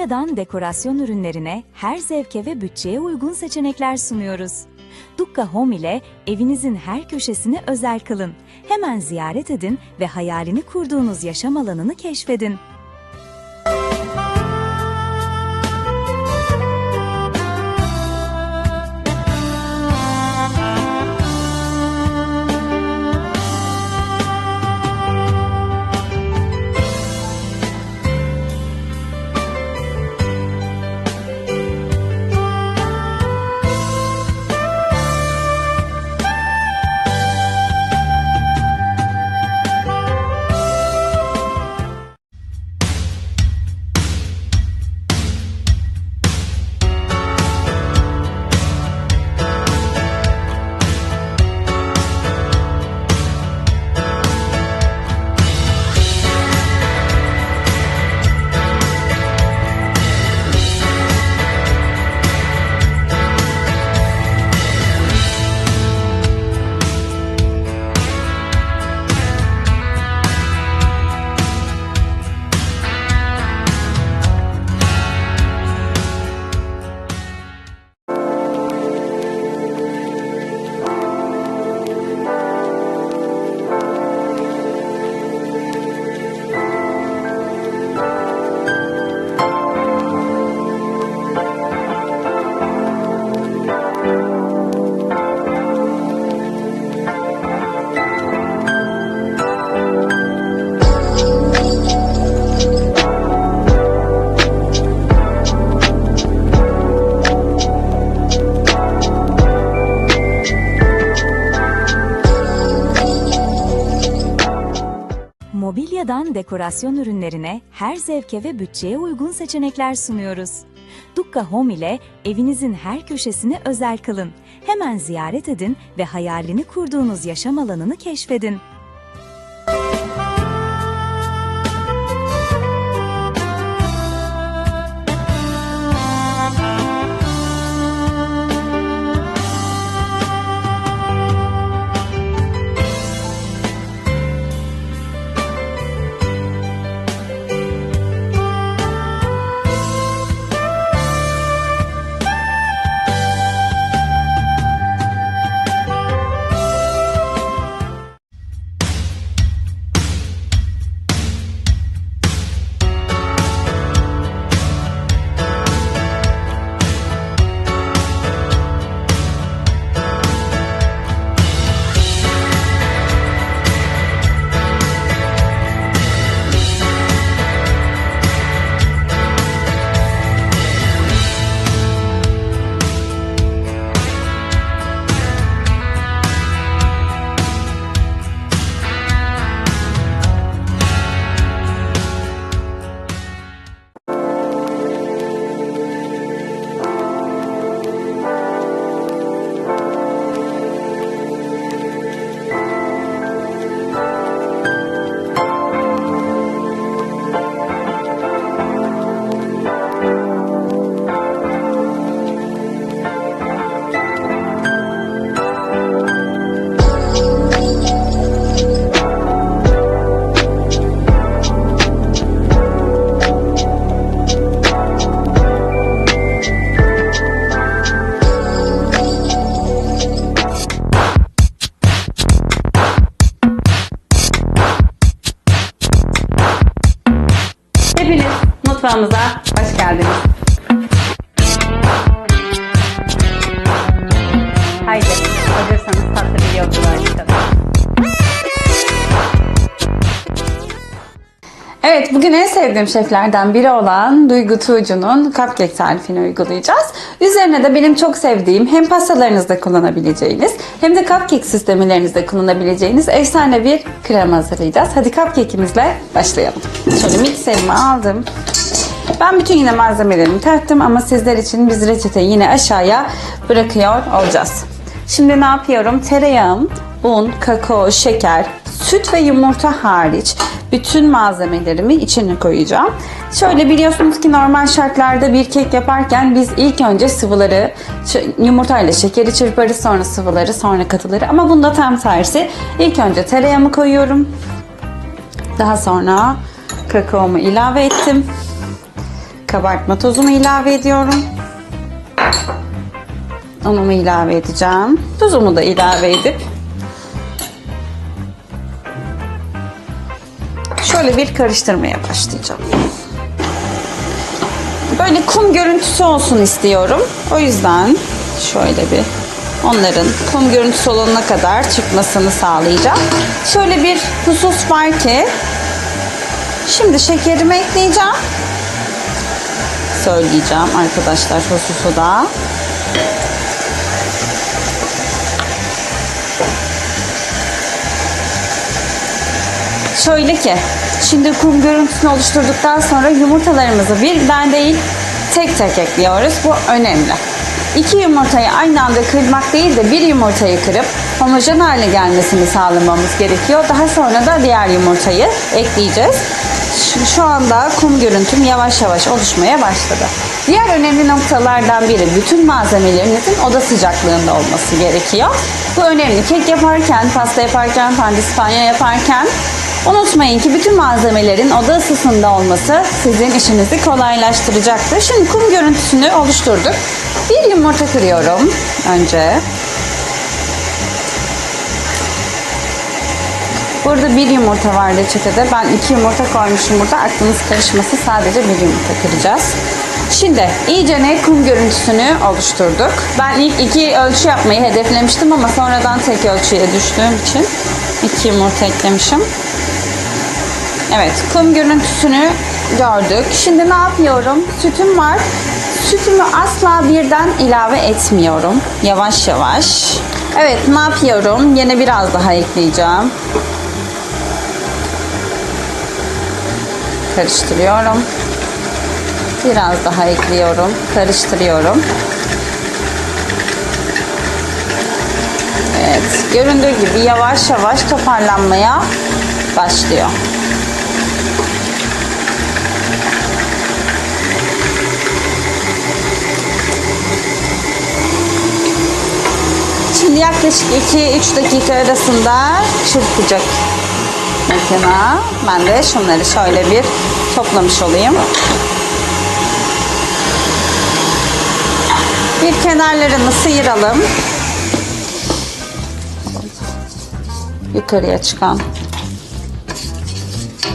Mobilyadan dekorasyon ürünlerine her zevke ve bütçeye uygun seçenekler sunuyoruz. Dukka Home ile evinizin her köşesini özel kılın. Hemen ziyaret edin ve hayalini kurduğunuz yaşam alanını keşfedin. Mobilyadan dekorasyon ürünlerine her zevke ve bütçeye uygun seçenekler sunuyoruz. Dukka Home ile evinizin her köşesini özel kılın. Hemen ziyaret edin ve hayalini kurduğunuz yaşam alanını keşfedin. Evet, bugün en sevdiğim şeflerden biri olan Duygu Tuğcu'nun cupcake tarifini uygulayacağız. Üzerine de benim çok sevdiğim hem pastalarınızda kullanabileceğiniz hem de cupcake süslemelerinizde kullanabileceğiniz efsane bir krema hazırlayacağız. Hadi cupcake'imizle başlayalım. Şöyle mikserimi aldım. Ben bütün yine malzemelerimi taktım ama sizler için biz reçeteyi yine aşağıya bırakıyor olacağız. Şimdi ne yapıyorum? Tereyağım, un, kakao, şeker, süt ve yumurta hariç bütün malzemelerimi içine koyacağım. Şöyle biliyorsunuz ki normal şartlarda bir kek yaparken biz ilk önce sıvıları yumurtayla şekeri çırparız sonra sıvıları sonra katıları ama bunda tam tersi. İlk önce tereyağımı koyuyorum. Daha sonra kakaomu ilave ettim. kabartma tozunu ilave ediyorum. Unumu ilave edeceğim. Tuzumu da ilave edip şöyle bir karıştırmaya başlayacağım. Böyle kum görüntüsü olsun istiyorum. O yüzden şöyle bir onların kum görüntüsü olana kadar çıkmasını sağlayacağım. Şöyle bir husus var ki şimdi şekerimi ekleyeceğim. Söyleyeceğim arkadaşlar hususu da. Şöyle ki, şimdi kum görüntüsünü oluşturduktan sonra yumurtalarımızı birden değil tek tek ekliyoruz. Bu önemli. İki yumurtayı aynı anda kırmak değil de bir yumurtayı kırıp homojen hale gelmesini sağlamamız gerekiyor. Daha sonra da diğer yumurtayı ekleyeceğiz. Şu, anda kum görüntüm yavaş yavaş oluşmaya başladı. Diğer önemli noktalardan biri bütün malzemelerinizin oda sıcaklığında olması gerekiyor. Bu önemli. Kek yaparken, pasta yaparken, pandispanya yaparken Unutmayın ki bütün malzemelerin oda ısısında olması sizin işinizi kolaylaştıracaktır. Şimdi kum görüntüsünü oluşturduk. Bir yumurta kırıyorum önce. Burada bir yumurta var reçetede. Ben iki yumurta koymuşum burada. Aklınız karışması sadece bir yumurta kıracağız. Şimdi iyice ne kum görüntüsünü oluşturduk. Ben ilk iki ölçü yapmayı hedeflemiştim ama sonradan tek ölçüye düştüğüm için iki yumurta eklemişim. Evet, kum görüntüsünü gördük. Şimdi ne yapıyorum? Sütüm var. Sütümü asla birden ilave etmiyorum. Yavaş yavaş. Evet, ne yapıyorum? Yine biraz daha ekleyeceğim. Karıştırıyorum. Biraz daha ekliyorum. Karıştırıyorum. Evet, göründüğü gibi yavaş yavaş toparlanmaya başlıyor. Şimdi yaklaşık 2-3 dakika arasında çırpacak makina. Ben de şunları şöyle bir toplamış olayım. Bir kenarlarını sıyıralım. Yukarıya çıkan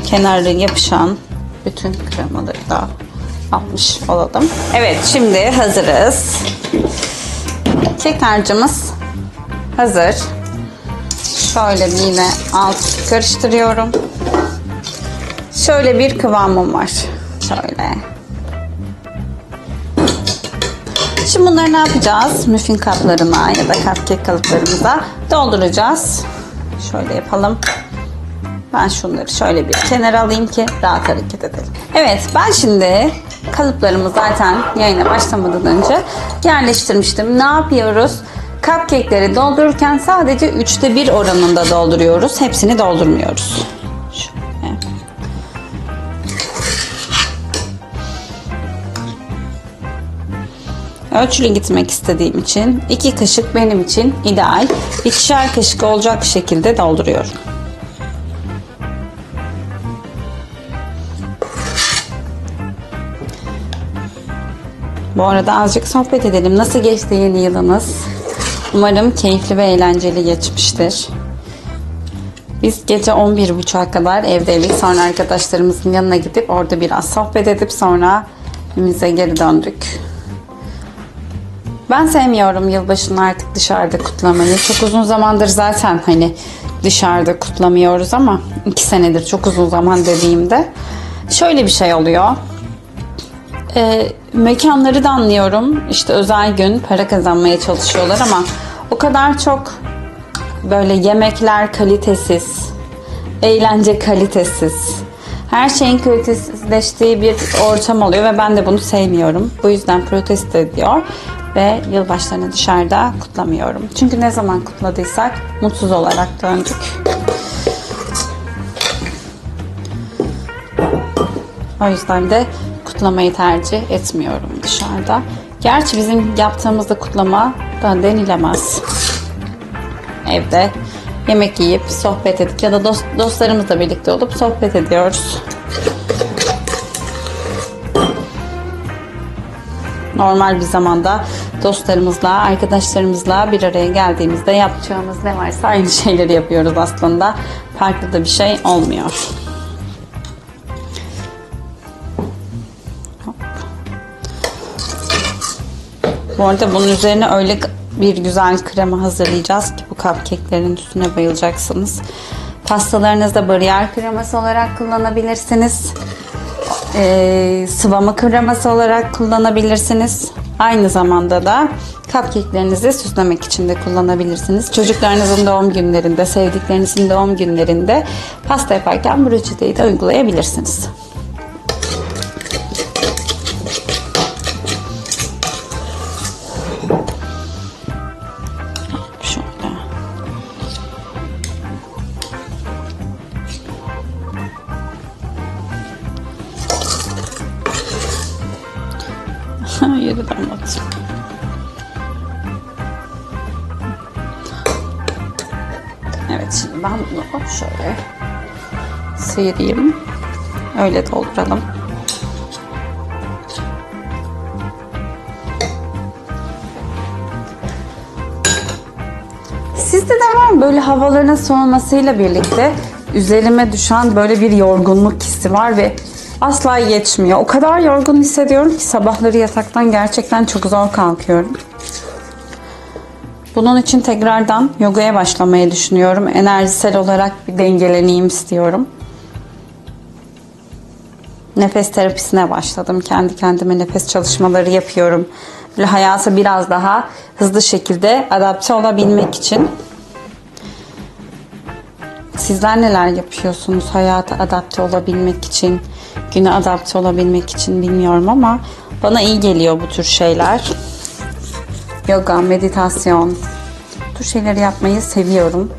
kenarları yapışan bütün kremaları da almış olalım. Evet şimdi hazırız. Kek harcımız hazır. Şöyle bir yine alt karıştırıyorum. Şöyle bir kıvamım var. Şöyle. Şimdi bunları ne yapacağız? Muffin kaplarına ya da cupcake kalıplarımıza dolduracağız. Şöyle yapalım. Ben şunları şöyle bir kenara alayım ki rahat hareket edelim. Evet ben şimdi kalıplarımı zaten yayına başlamadan önce yerleştirmiştim. Ne yapıyoruz? Cupcake'leri doldururken sadece üçte bir oranında dolduruyoruz. Hepsini doldurmuyoruz. Ölçülü gitmek istediğim için iki kaşık benim için ideal. İkişer kaşık olacak şekilde dolduruyorum. Bu arada azıcık sohbet edelim. Nasıl geçti yeni yılınız? Umarım keyifli ve eğlenceli geçmiştir. Biz gece 11.30'a kadar evdeydik. Sonra arkadaşlarımızın yanına gidip orada biraz sohbet edip sonra evimize geri döndük. Ben sevmiyorum yılbaşını artık dışarıda kutlamayı. Çok uzun zamandır zaten hani dışarıda kutlamıyoruz ama iki senedir çok uzun zaman dediğimde şöyle bir şey oluyor. Ee, mekanları da anlıyorum. İşte özel gün para kazanmaya çalışıyorlar ama o kadar çok böyle yemekler kalitesiz, eğlence kalitesiz, her şeyin kalitesizleştiği bir ortam oluyor ve ben de bunu sevmiyorum. Bu yüzden protesto ediyor ve yılbaşlarını dışarıda kutlamıyorum. Çünkü ne zaman kutladıysak mutsuz olarak döndük. O yüzden de kutlamayı tercih etmiyorum dışarıda. Gerçi bizim yaptığımızda kutlama da denilemez. Evde yemek yiyip sohbet edip ya da dost, dostlarımızla birlikte olup sohbet ediyoruz. Normal bir zamanda dostlarımızla, arkadaşlarımızla bir araya geldiğimizde yapacağımız ne varsa aynı şeyleri yapıyoruz aslında. Farklı da bir şey olmuyor. Bu arada bunun üzerine öyle bir güzel krema hazırlayacağız ki bu cupcake'lerin üstüne bayılacaksınız. Pastalarınızda bariyer kreması olarak kullanabilirsiniz. Ee, sıvama kreması olarak kullanabilirsiniz. Aynı zamanda da cupcake'lerinizi süslemek için de kullanabilirsiniz. Çocuklarınızın doğum günlerinde, sevdiklerinizin doğum günlerinde pasta yaparken bu reçeteyi de uygulayabilirsiniz. Sıyırayım. Öyle dolduralım. Sizde de var mı böyle havaların soğumasıyla birlikte üzerime düşen böyle bir yorgunluk hissi var ve asla geçmiyor. O kadar yorgun hissediyorum ki sabahları yataktan gerçekten çok zor kalkıyorum. Bunun için tekrardan yogaya başlamayı düşünüyorum. Enerjisel olarak bir dengeleneyim istiyorum. Nefes terapisine başladım. Kendi kendime nefes çalışmaları yapıyorum. Böyle hayata biraz daha hızlı şekilde adapte olabilmek için. Sizler neler yapıyorsunuz hayata adapte olabilmek için, güne adapte olabilmek için bilmiyorum ama bana iyi geliyor bu tür şeyler. Yoga, meditasyon, bu tür şeyleri yapmayı seviyorum.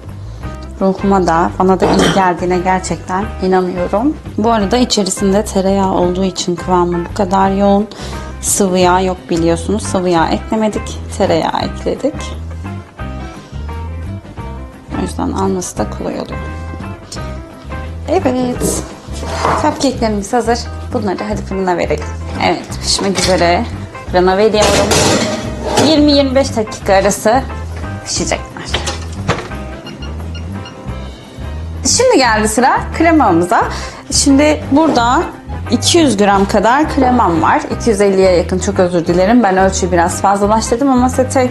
Ruhuma da, bana da iyi geldiğine gerçekten inanıyorum. Bu arada içerisinde tereyağı olduğu için kıvamı bu kadar yoğun. Sıvı yağ yok biliyorsunuz. Sıvı yağ eklemedik, tereyağı ekledik. O yüzden alması da kolay oluyor. Evet. Cupcake'lerimiz hazır. Bunları hadi fırına verelim. Evet pişmek üzere. Fırına veriyorum. 20-25 dakika arası pişecekler. Şimdi geldi sıra kremamıza. Şimdi burada 200 gram kadar kremam var. 250'ye yakın çok özür dilerim. Ben ölçüyü biraz fazlalaştırdım ama size tek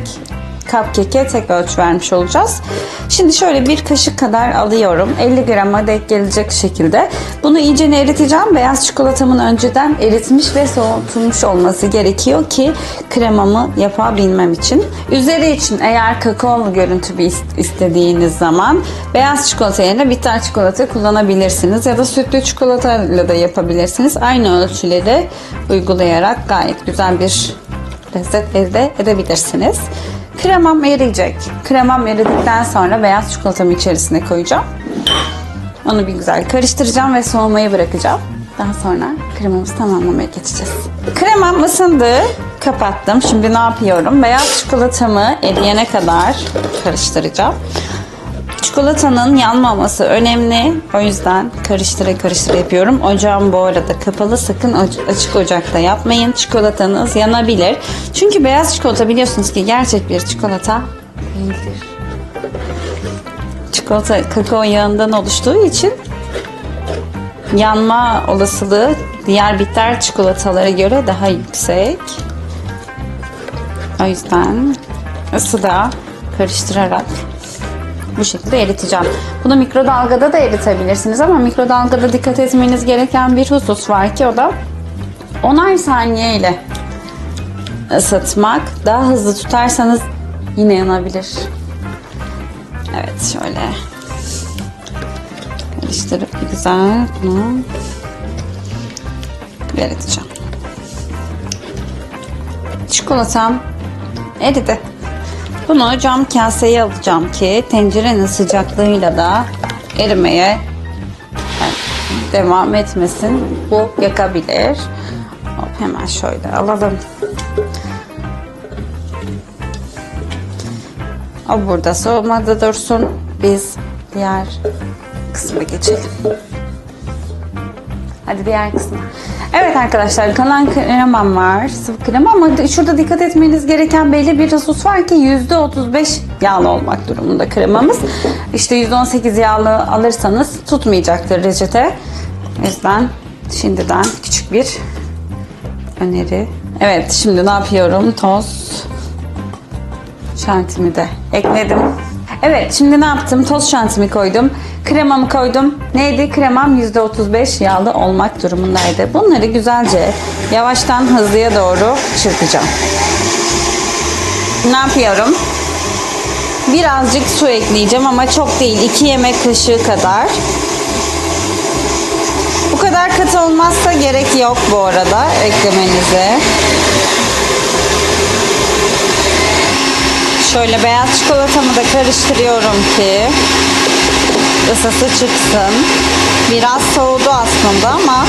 cupcake'e tek ölçü vermiş olacağız. Şimdi şöyle bir kaşık kadar alıyorum. 50 grama denk gelecek şekilde. Bunu iyice eriteceğim. Beyaz çikolatamın önceden eritmiş ve soğutulmuş olması gerekiyor ki kremamı yapabilmem için. Üzeri için eğer kakaolu görüntü bir ist- istediğiniz zaman beyaz çikolata yerine bitter çikolata kullanabilirsiniz ya da sütlü çikolatayla da yapabilirsiniz. Aynı ölçüleri uygulayarak gayet güzel bir lezzet elde edebilirsiniz. Kremam eriyecek. Kremam eridikten sonra beyaz çikolatamı içerisine koyacağım. Onu bir güzel karıştıracağım ve soğumaya bırakacağım. Daha sonra kremamızı tamamlamaya geçeceğiz. Kremam ısındı. Kapattım. Şimdi ne yapıyorum? Beyaz çikolatamı eriyene kadar karıştıracağım. Çikolatanın yanmaması önemli. O yüzden karıştıra karıştıra yapıyorum. Ocağım bu arada kapalı. Sakın açık ocakta yapmayın. Çikolatanız yanabilir. Çünkü beyaz çikolata biliyorsunuz ki gerçek bir çikolata değildir. Çikolata kakao yağından oluştuğu için yanma olasılığı diğer bitter çikolatalara göre daha yüksek. O yüzden ısıda karıştırarak bu şekilde eriteceğim. Bunu mikrodalgada da eritebilirsiniz ama mikrodalgada dikkat etmeniz gereken bir husus var ki o da 10'ar saniye ile ısıtmak. Daha hızlı tutarsanız yine yanabilir. Evet şöyle karıştırıp güzel bunu eriteceğim. Çikolatam eridi. Bunu cam kaseye alacağım ki tencerenin sıcaklığıyla da erimeye devam etmesin. Bu yakabilir. Hop, hemen şöyle alalım. O burada soğumada dursun. Biz diğer kısma geçelim. Hadi diğer kısma. Evet arkadaşlar kalan kremam var. Sıvı krema ama şurada dikkat etmeniz gereken belli bir husus var ki %35 yağlı olmak durumunda kremamız. İşte %18 yağlı alırsanız tutmayacaktır reçete. O şimdiden küçük bir öneri. Evet şimdi ne yapıyorum? Toz şantimi de ekledim. Evet şimdi ne yaptım? Toz şantimi koydum. Kremamı koydum. Neydi? Kremam %35 yağlı olmak durumundaydı. Bunları güzelce yavaştan hızlıya doğru çırpacağım. Ne yapıyorum? Birazcık su ekleyeceğim ama çok değil. 2 yemek kaşığı kadar. Bu kadar katı olmazsa gerek yok bu arada eklemenize. Şöyle beyaz çikolatamı da karıştırıyorum ki ısısı çıksın. Biraz soğudu aslında ama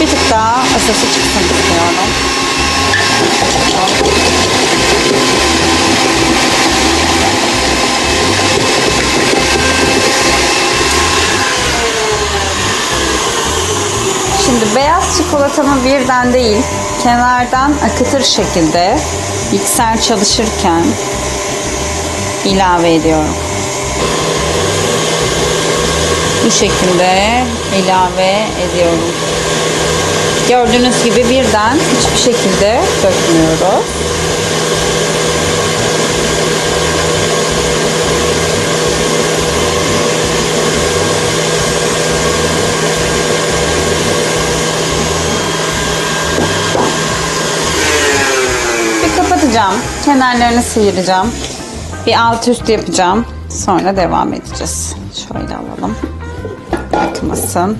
bir tık daha ısısı çıksın istiyorum. Şimdi beyaz çikolatamı birden değil, kenardan akıtır şekilde mikser çalışırken ilave ediyorum. Bu şekilde ilave ediyorum. Gördüğünüz gibi birden hiçbir şekilde dökmüyoruz. Bir kapatacağım. Kenarlarını sıyıracağım. Bir alt üst yapacağım. Sonra devam edeceğiz. Şöyle alalım. Akmasın.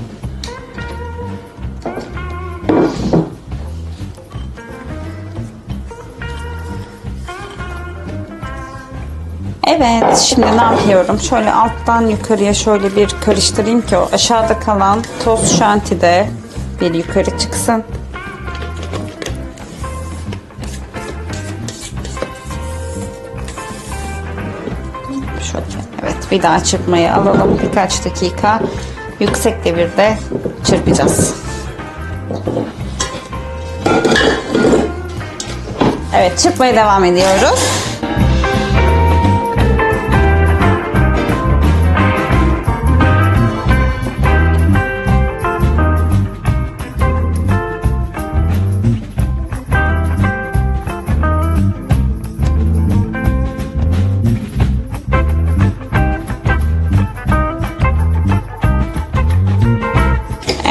Evet, şimdi ne yapıyorum? Şöyle alttan yukarıya şöyle bir karıştırayım ki o aşağıda kalan toz şanti de bir yukarı çıksın. Şöyle, evet bir daha çırpmayı alalım. Birkaç dakika yüksek devirde çırpacağız. Evet çırpmaya devam ediyoruz.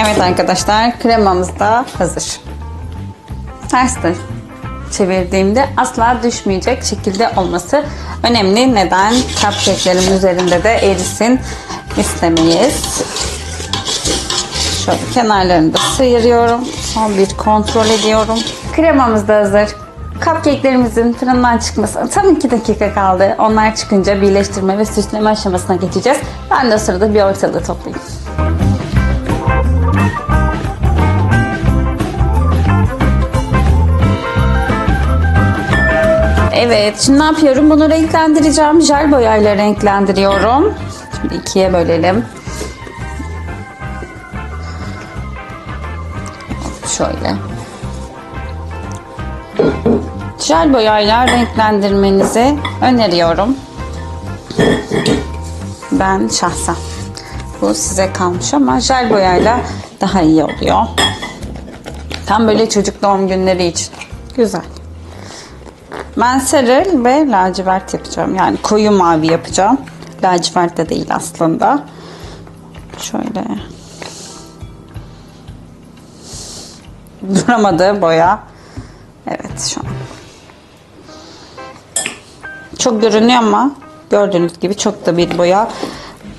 Evet arkadaşlar kremamız da hazır. Tersten çevirdiğimde asla düşmeyecek şekilde olması önemli. Neden? Cupcake'lerin üzerinde de erisin istemeyiz. Şöyle kenarlarını da sıyırıyorum. Son bir kontrol ediyorum. Kremamız da hazır. Cupcake'lerimizin fırından çıkmasına tam 2 dakika kaldı. Onlar çıkınca birleştirme ve süsleme aşamasına geçeceğiz. Ben de sırada bir ortalığı toplayayım. Evet, şimdi ne yapıyorum? Bunu renklendireceğim. Jel boyayla renklendiriyorum. Şimdi ikiye bölelim. Şöyle. Jel boyayla renklendirmenizi öneriyorum. Ben şahsen. Bu size kalmış ama jel boyayla daha iyi oluyor. Tam böyle çocuk doğum günleri için. Güzel. Ben sarı ve lacivert yapacağım. Yani koyu mavi yapacağım. Lacivert de değil aslında. Şöyle. Duramadı boya. Evet şu an. Çok görünüyor ama gördüğünüz gibi çok da bir boya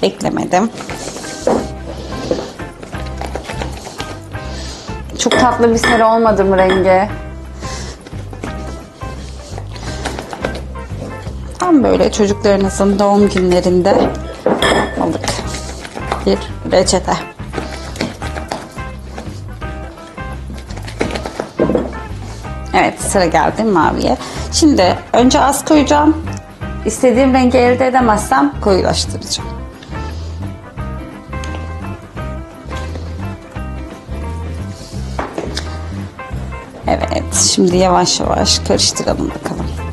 eklemedim. Çok tatlı bir sarı olmadı mı rengi? Tam böyle çocuklarınızın doğum günlerinde aldık bir reçete. Evet sıra geldi maviye. Şimdi önce az koyacağım. İstediğim rengi elde edemezsem koyulaştıracağım. Evet, şimdi yavaş yavaş karıştıralım bakalım.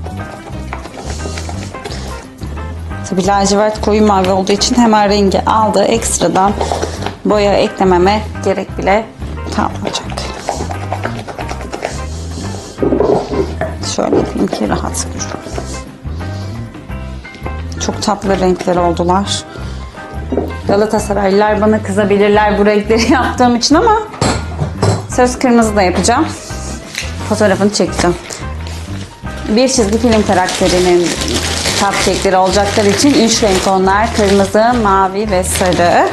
Tabii lacivert koyu mavi olduğu için hemen rengi aldı. Ekstradan boya eklememe gerek bile kalmayacak. Şöyle yapayım ki rahat görün. Çok tatlı renkler oldular. Galatasaraylılar bana kızabilirler bu renkleri yaptığım için ama söz kırmızı da yapacağım. Fotoğrafını çekeceğim. Bir çizgi film karakterinin cupcake'leri olacakları için üç renk onlar. Kırmızı, mavi ve sarı.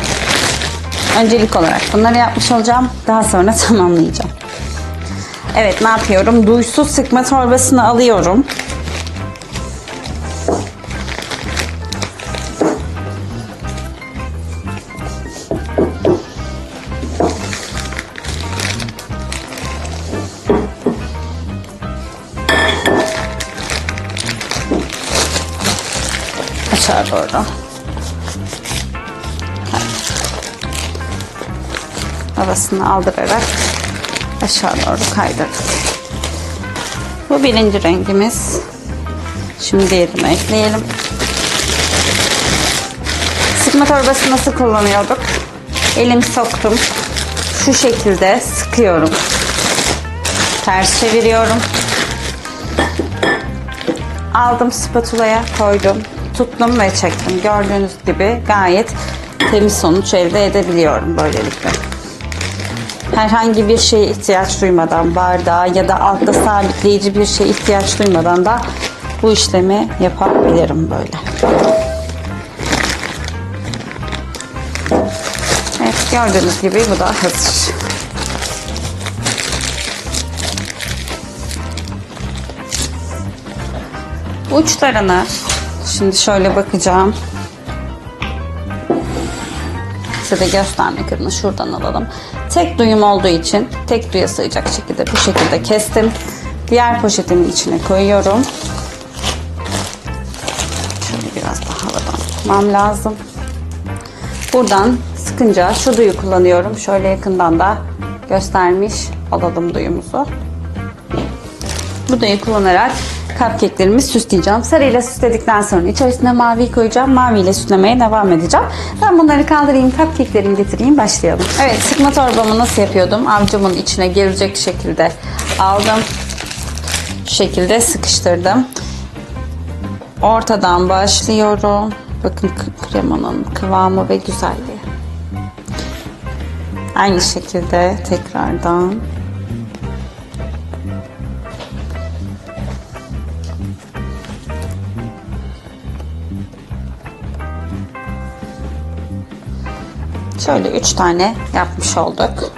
Öncelik olarak bunları yapmış olacağım. Daha sonra tamamlayacağım. Evet ne yapıyorum? Duysuz sıkma torbasını alıyorum. Aşağı doğru. Havasını aldırarak aşağı doğru kaydırdık. Bu birinci rengimiz. Şimdi diğerini ekleyelim. Sıkma torbası nasıl kullanıyorduk? Elimi soktum. Şu şekilde sıkıyorum. Ters çeviriyorum. Aldım spatulaya koydum. Tuttum ve çektim. Gördüğünüz gibi gayet temiz sonuç elde edebiliyorum böylelikle. Herhangi bir şeye ihtiyaç duymadan bardağa ya da altta sabitleyici bir şeye ihtiyaç duymadan da bu işlemi yapabilirim böyle. Evet gördüğünüz gibi bu da hazır. Uçlarını şimdi şöyle bakacağım. Size de göstermek adına şuradan alalım. Tek duyum olduğu için tek duya sığacak şekilde bu şekilde kestim. Diğer poşetimin içine koyuyorum. Şöyle biraz daha havadan tutmam lazım. Buradan sıkınca şu duyu kullanıyorum. Şöyle yakından da göstermiş olalım duyumuzu. Bu dayı kullanarak cupcake'lerimi süsleyeceğim. Sarıyla süsledikten sonra içerisine mavi koyacağım. Maviyle süslemeye devam edeceğim. Ben bunları kaldırayım, cupcake'lerimi getireyim, başlayalım. Evet, sıkma torbamı nasıl yapıyordum? Avcumun içine girecek şekilde aldım. Şu şekilde sıkıştırdım. Ortadan başlıyorum. Bakın kremanın kıvamı ve güzelliği. Aynı şekilde tekrardan Şöyle üç tane yapmış olduk.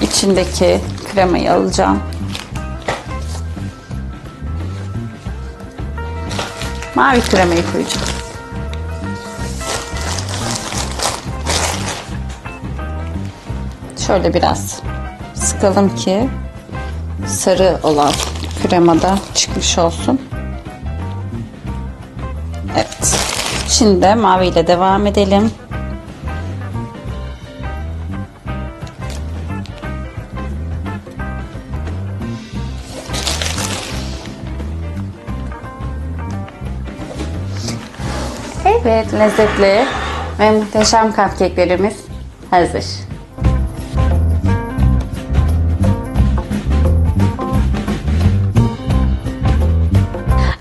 İçindeki kremayı alacağım. Mavi kremayı koyacağım. Şöyle biraz sıkalım ki sarı olan kremada çıkmış olsun. Şimdi de mavi ile devam edelim. Evet, lezzetli ve muhteşem cupcake'lerimiz hazır.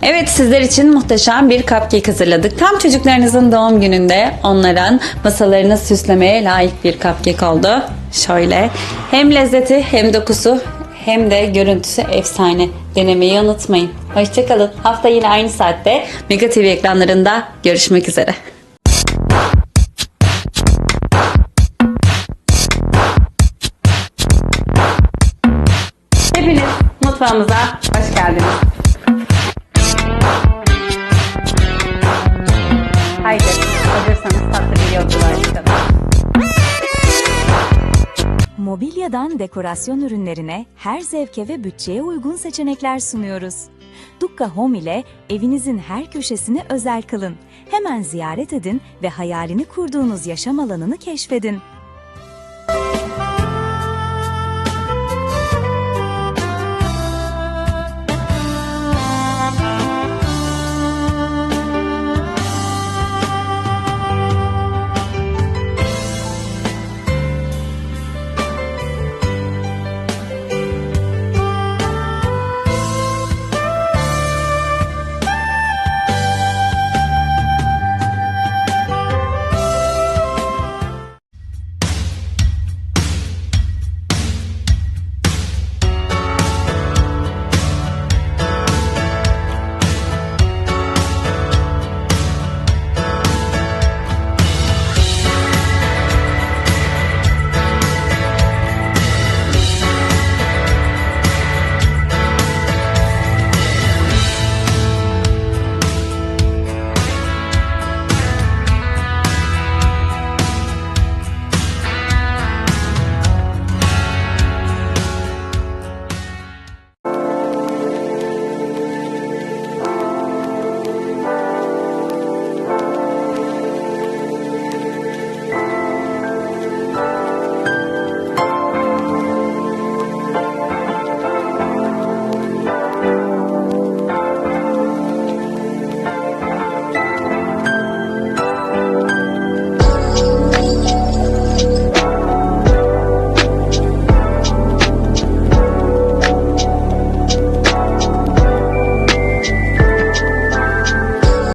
Evet sizler için muhteşem bir cupcake hazırladık. Tam çocuklarınızın doğum gününde onların masalarını süslemeye layık bir cupcake oldu. Şöyle hem lezzeti hem dokusu hem de görüntüsü efsane. Denemeyi unutmayın. Hoşçakalın. Hafta yine aynı saatte Mega TV ekranlarında görüşmek üzere. Hepiniz mutfağımıza hoş geldiniz. Mobilyadan dekorasyon ürünlerine her zevke ve bütçeye uygun seçenekler sunuyoruz. Dukka Home ile evinizin her köşesini özel kılın. Hemen ziyaret edin ve hayalini kurduğunuz yaşam alanını keşfedin.